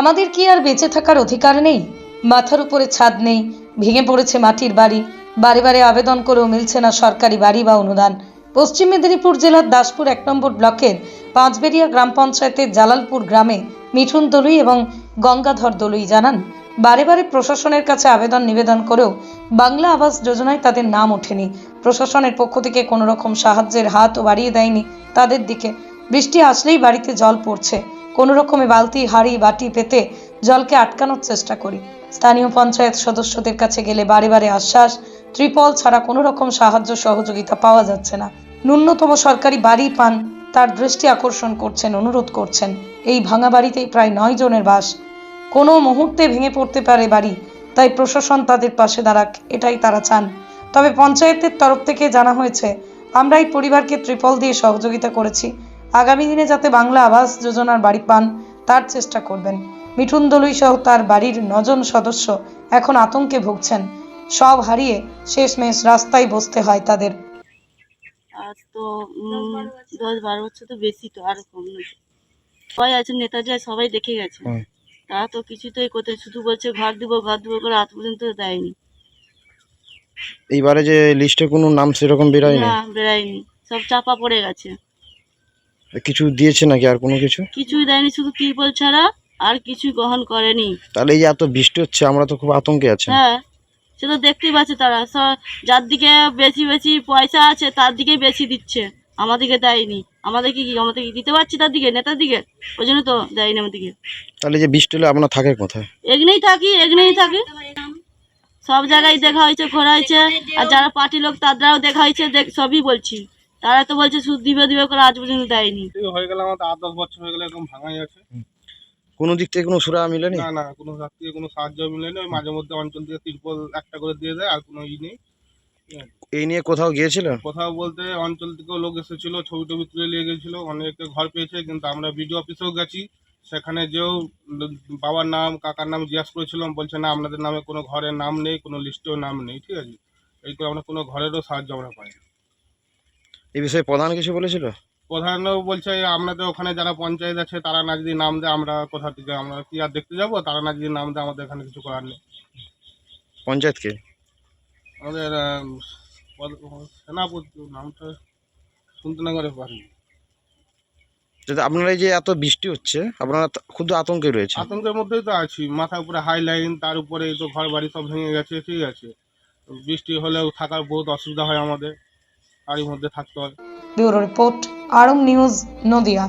আমাদের কি আর বেঁচে থাকার অধিকার নেই? মাথার উপরে ছাদ নেই, ভেঙে পড়েছে মাটির বাড়ি। বারে বারে আবেদন করেও মিলছে না সরকারি বাড়ি বা অনুদান। পশ্চিম মেদিনীপুর জেলার দাসপুর এক নম্বর ব্লকের পাঁচবেরিয়া গ্রাম পঞ্চায়েতের জালালপুর গ্রামে মিঠুন দলুই এবং গঙ্গাধর দলুই জানান, বারে বারে প্রশাসনের কাছে আবেদন নিবেদন করেও বাংলা আবাস যোজনায় তাদের নাম ওঠেনি। প্রশাসনের পক্ষ থেকে কোনো রকম সাহায্যের হাতও বাড়িয়ে দেয়নি। তাদের দিকে বৃষ্টি আসলেই বাড়িতে জল পড়ছে। কোনো রকমে বালতি, হাঁড়ি, বাটি পেতে জলকে আটকানোর চেষ্টা করি। স্থানীয় পঞ্চায়েত সদস্যদের কাছে গেলে বারে বারে আশ্বাস, ত্রিপল ছাড়া কোনো রকম সাহায্য সহযোগিতা পাওয়া যাচ্ছে না। ন্যূনতম সরকারি বাড়ি পান, তার দৃষ্টি আকর্ষণ করছেন, অনুরোধ করছেন। এই ভাঙা বাড়িতেই প্রায় নয় জনের বাস। কোনো মুহূর্তে ভেঙে পড়তে পারে বাড়ি, তাই প্রশাসন তাদের পাশে দাঁড়াক, এটাই তারা চান। তবে পঞ্চায়েতের তরফ থেকে জানা হয়েছে আমরা এই পরিবারকে ত্রিপল দিয়ে সহযোগিতা করেছি। আগামী দিনে যাতে বাংলা আবাস যোজনার বাড়ি পান তার চেষ্টা করবেন। মিঠুন দলুই সহ তার বাড়ির নজন সদস্য এখন আতঙ্কে ভুগছেন। সব হারিয়ে শেষমেশ রাস্তায় বসতে হয় তাদের। আজ তো দশ বারো বছর তো বেশি তো আর কম নয়। সবাই আছে নেতাজি সবাই দেখে গেছে। তারা তো কিছুতেই করতে শুধু বলছে ঘর দিব ঘর দিব করে আজ পর্যন্ত দেয়নি। এইবারে যে লিস্টে কোনো নাম সেরকম বেরোয়নি? না বেড়ায়নি সব চাপা পড়ে গেছে। কিছু দিয়েছে নাকি আর কোনো কিছু? কিছুই দেয়নি শুধু ত্রিপল ছাড়া আর কিছুই গ্রহণ করেনি। তাহলে এই যে এত বৃষ্টি হচ্ছে আমরা তো খুব আতঙ্কে আছি। হ্যাঁ সে তো দেখতেই পাচ্ছে তারা। যার দিকে বেশি বেশি পয়সা আছে তার দিকেই বেশি দিচ্ছে। আমাদেরকে দেয়নি। আমাদেরকে কি আমাদেরকে দিতে পারছি তার দিকে নেতার দিকে? ওই জন্য তো দেয়নি আমাদেরকে। তাহলে যে বৃষ্টি হলে আপনার থাকে কোথায়? এগনেই থাকি এগনেই থাকি। সব জায়গায় দেখা হয়েছে ঘোরা হয়েছে। আর যারা পার্টি লোক তাদেরও দেখা হয়েছে দেখ সবই বলছি। তারা তো বলছে সুদ দিবে দিবে করে আজ পর্যন্ত দেয়নি। হয়ে গেলে আমার আট দশ বছর হয়ে গেলে এরকম ভাঙাই আছে। কোনো দিক থেকে কোনো সুরা মিলেনি? না না কোনো হাত থেকে কোনো সাহায্য মিলেনি। ওই মাঝে মধ্যে অঞ্চল থেকে তিরপল একটা করে দিয়ে দেয় আর কোনো ই নেই। এই নিয়ে কোথাও গিয়েছিলেন কোথাও বলতে অঞ্চল থেকেও লোক এসেছিল ছবি টবি তুলে নিয়ে গেছিল অনেকে ঘর পেয়েছে কিন্তু আমরা বিডিও অফিসেও গেছি। সেখানে যেও বাবার নাম কাকার নাম জিজ্ঞাসা করেছিলাম বলছে না আপনাদের নামে কোনো ঘরের নাম নেই কোনো লিস্টেও নাম নেই ঠিক আছে। এই করে আমরা কোনো ঘরেরও সাহায্য আমরা পাই এই বিষয়ে প্রধান কিছু বলেছিল? প্রধানও বলছে আপনাদের ওখানে যারা পঞ্চায়েত আছে তারা না যদি নাম দেয় আমরা কোথা থেকে আমরা কি আর দেখতে যাব? তারা না যদি নাম দেয় আমাদের এখানে কিছু করার নেই। পঞ্চায়েতকে? আমাদের সেনাপতি নামটা শুনতে না করে পারি। যদি আপনারা এই যে এত বৃষ্টি হচ্ছে আপনারা ক্ষুদ্র আতঙ্কে রয়েছে আতঙ্কের মধ্যেই তো আছি। মাথার উপরে হাই লাইন তার উপরে তো ঘর বাড়ি সব ভেঙে গেছে ঠিক আছে। বৃষ্টি হলেও থাকার বহুত অসুবিধা হয় আমাদের। তারই মধ্যে থাকতে হয়। ব্যুরো রিপোর্ট আরং নিউজ নদিয়া।